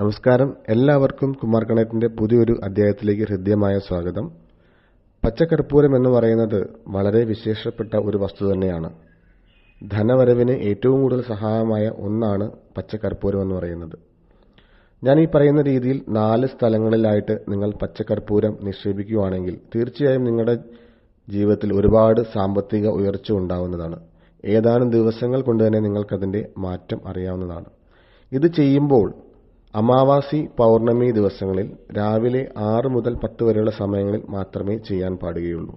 നമസ്കാരം. എല്ലാവർക്കും കുമാർ കണേറ്റിന്റെ പുതിയൊരു അധ്യായത്തിലേക്ക് ഹൃദ്യമായ സ്വാഗതം. പച്ചക്കർപ്പൂരം എന്ന് പറയുന്നത് വളരെ വിശേഷപ്പെട്ട ഒരു വസ്തു തന്നെയാണ്. ധനവരവിന് ഏറ്റവും കൂടുതൽ സഹായമായ ഒന്നാണ് പച്ചക്കർപ്പൂരം എന്ന് പറയുന്നത്. ഞാൻ ഈ പറയുന്ന രീതിയിൽ നാല് സ്ഥലങ്ങളിലായിട്ട് നിങ്ങൾ പച്ചക്കർപ്പൂരം നിക്ഷേപിക്കുകയാണെങ്കിൽ തീർച്ചയായും നിങ്ങളുടെ ജീവിതത്തിൽ ഒരുപാട് സാമ്പത്തിക ഉയർച്ച ഉണ്ടാവുന്നതാണ്. ഏതാനും ദിവസങ്ങൾ കൊണ്ട് തന്നെ നിങ്ങൾക്കതിന്റെ മാറ്റം അറിയാവുന്നതാണ്. ഇത് ചെയ്യുമ്പോൾ അമാവാസി പൗർണമി ദിവസങ്ങളിൽ രാവിലെ ആറ് മുതൽ പത്ത് വരെയുള്ള സമയങ്ങളിൽ മാത്രമേ ചെയ്യാൻ പാടുകയുള്ളൂ.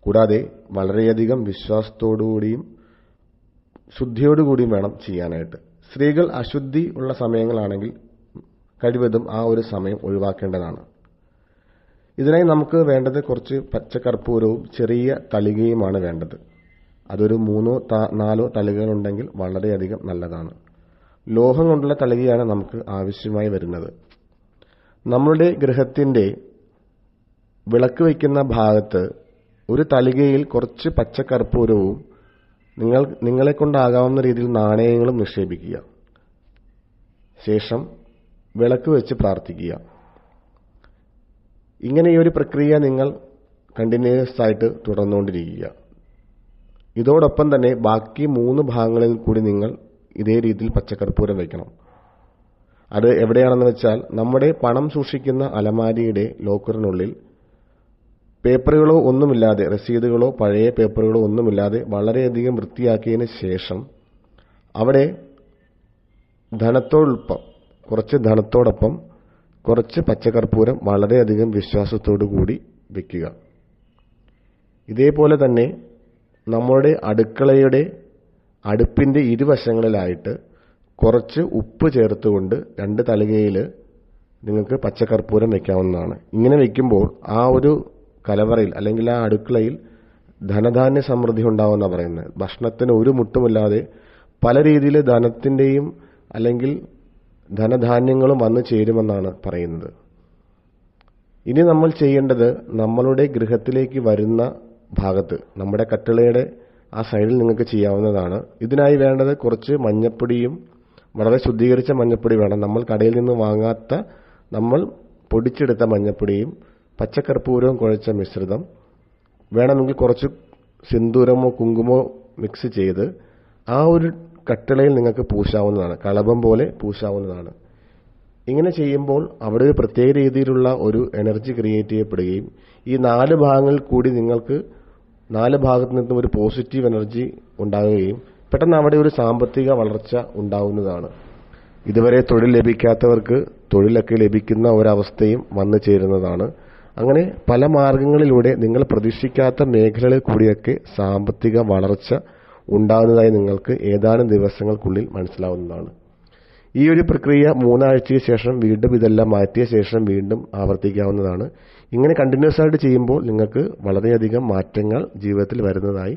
കൂടാതെ വളരെയധികം വിശ്വാസത്തോടുകൂടിയും ശുദ്ധിയോടുകൂടിയും വേണം ചെയ്യാനായിട്ട്. സ്ത്രീകൾ അശുദ്ധി ഉള്ള സമയങ്ങളാണെങ്കിൽ കഴിവതും ആ ഒരു സമയം ഒഴിവാക്കേണ്ടതാണ്. ഇതിനായി നമുക്ക് വേണ്ടത് കുറച്ച് പച്ചക്കർപ്പൂരവും ചെറിയ തളികയുമാണ് വേണ്ടത്. അതൊരു മൂന്നോ നാലോ തളികകളുണ്ടെങ്കിൽ വളരെയധികം നല്ലതാണ്. ലോഹം കൊണ്ടുള്ള തളികയാണ് നമുക്ക് ആവശ്യമായി വരുന്നത്. നമ്മളുടെ ഗൃഹത്തിന്റെ വിളക്ക് വയ്ക്കുന്ന ഭാഗത്ത് ഒരു തളികയിൽ കുറച്ച് പച്ചക്കർപ്പൂരവും നിങ്ങൾ നിങ്ങളെ കൊണ്ടാകാവുന്ന രീതിയിൽ നാണയങ്ങളും നിക്ഷേപിക്കുക. ശേഷം വിളക്ക് വെച്ച് പ്രാർത്ഥിക്കുക. ഇങ്ങനെ ഈ ഒരു പ്രക്രിയ നിങ്ങൾ കണ്ടിന്യൂസ് ആയിട്ട് തുടർന്നുകൊണ്ടിരിക്കുക. ഇതോടൊപ്പം തന്നെ ബാക്കി മൂന്ന് ഭാഗങ്ങളിൽ കൂടി നിങ്ങൾ ഇതേ രീതിയിൽ പച്ചക്കർപ്പൂരം വയ്ക്കണം അത് എവിടെയാണെന്ന് വെച്ചാൽ നമ്മുടെ പണം സൂക്ഷിക്കുന്ന അലമാരിയുടെ ലോക്കറിനുള്ളിൽ പേപ്പറുകളോ ഒന്നുമില്ലാതെ രസീതുകളോ പഴയ പേപ്പറുകളോ ഒന്നുമില്ലാതെ വളരെയധികം വൃത്തിയാക്കിയതിന് ശേഷം അവിടെ ധനത്തോടൊപ്പം കുറച്ച് ധനത്തോടൊപ്പം കുറച്ച് പച്ചക്കർപ്പൂരം വളരെയധികം വിശ്വാസത്തോടു കൂടി വയ്ക്കുക ഇതേപോലെ തന്നെ നമ്മുടെ അടുക്കളയുടെ അടുപ്പിന്റെ ഇരുവശങ്ങളിലായിട്ട് കുറച്ച് ഉപ്പ് ചേർത്തുകൊണ്ട് രണ്ട് തലകയിൽ നിങ്ങൾക്ക് പച്ചക്കർപ്പൂരം വെക്കാവുന്നതാണ്. ഇങ്ങനെ വെക്കുമ്പോൾ ആ ഒരു കലവറയിൽ അല്ലെങ്കിൽ ആ അടുക്കളയിൽ ധനധാന്യ സമൃദ്ധി ഉണ്ടാവുമെന്ന പറയുന്നത്. ഭക്ഷണത്തിന് ഒരു മുട്ടുമില്ലാതെ പല രീതിയിൽ ധനത്തിന്റെയും അല്ലെങ്കിൽ ധനധാന്യങ്ങളും വന്നു ചേരുമെന്നാണ് പറയുന്നത്. ഇനി നമ്മൾ ചെയ്യേണ്ടത് നമ്മളുടെ ഗൃഹത്തിലേക്ക് വരുന്ന ഭാഗത്ത് നമ്മുടെ കട്ടിളയുടെ ആ സൈഡിൽ നിങ്ങൾക്ക് ചെയ്യാവുന്നതാണ്. ഇതിനായി വേണ്ടത് കുറച്ച് മഞ്ഞപ്പൊടിയും വളരെ ശുദ്ധീകരിച്ച മഞ്ഞപ്പൊടി വേണം. നമ്മൾ കടയിൽ നിന്ന് വാങ്ങാത്ത നമ്മൾ പൊടിച്ചെടുത്ത മഞ്ഞപ്പൊടിയും പച്ചക്കർപ്പൂരവും കുഴച്ച മിശ്രിതം വേണമെങ്കിൽ കുറച്ച് സിന്ദൂരമോ കുങ്കുമോ മിക്സ് ചെയ്ത് ആ ഒരു കട്ടിളയിൽ നിങ്ങൾക്ക് പൂശാവുന്നതാണ്. കളഭം പോലെ പൂശാവുന്നതാണ്. ഇങ്ങനെ ചെയ്യുമ്പോൾ അവിടെ ഒരു പ്രത്യേക രീതിയിലുള്ള ഒരു എനർജി ക്രിയേറ്റ് ചെയ്യപ്പെടുകയും ഈ നാല് ഭാഗങ്ങളിൽ കൂടി നിങ്ങൾക്ക് നാല് ഭാഗത്തു നിന്നും ഒരു പോസിറ്റീവ് എനർജി ഉണ്ടാകുകയും പെട്ടെന്ന് അവിടെ ഒരു സാമ്പത്തിക വളർച്ച ഉണ്ടാവുന്നതാണ്. ഇതുവരെ തൊഴിൽ ലഭിക്കാത്തവർക്ക് തൊഴിലൊക്കെ ലഭിക്കുന്ന ഒരവസ്ഥയും വന്നു ചേരുന്നതാണ്. അങ്ങനെ പല മാർഗങ്ങളിലൂടെ നിങ്ങൾ പ്രതീക്ഷിക്കാത്ത മേഖലകളിൽ കൂടിയൊക്കെ സാമ്പത്തിക വളർച്ച ഉണ്ടാകുന്നതായി നിങ്ങൾക്ക് ഏതാനും ദിവസങ്ങൾക്കുള്ളിൽ മനസ്സിലാവുന്നതാണ്. ഈ ഒരു പ്രക്രിയ മൂന്നാഴ്ചയ്ക്ക് ശേഷം വീണ്ടും ഇതെല്ലാം മാറ്റിയ ശേഷം വീണ്ടും ആവർത്തിക്കാവുന്നതാണ്. ഇങ്ങനെ കണ്ടിന്യൂസ് ആയിട്ട് ചെയ്യുമ്പോൾ നിങ്ങൾക്ക് വളരെയധികം മാറ്റങ്ങൾ ജീവിതത്തിൽ വരുന്നതായി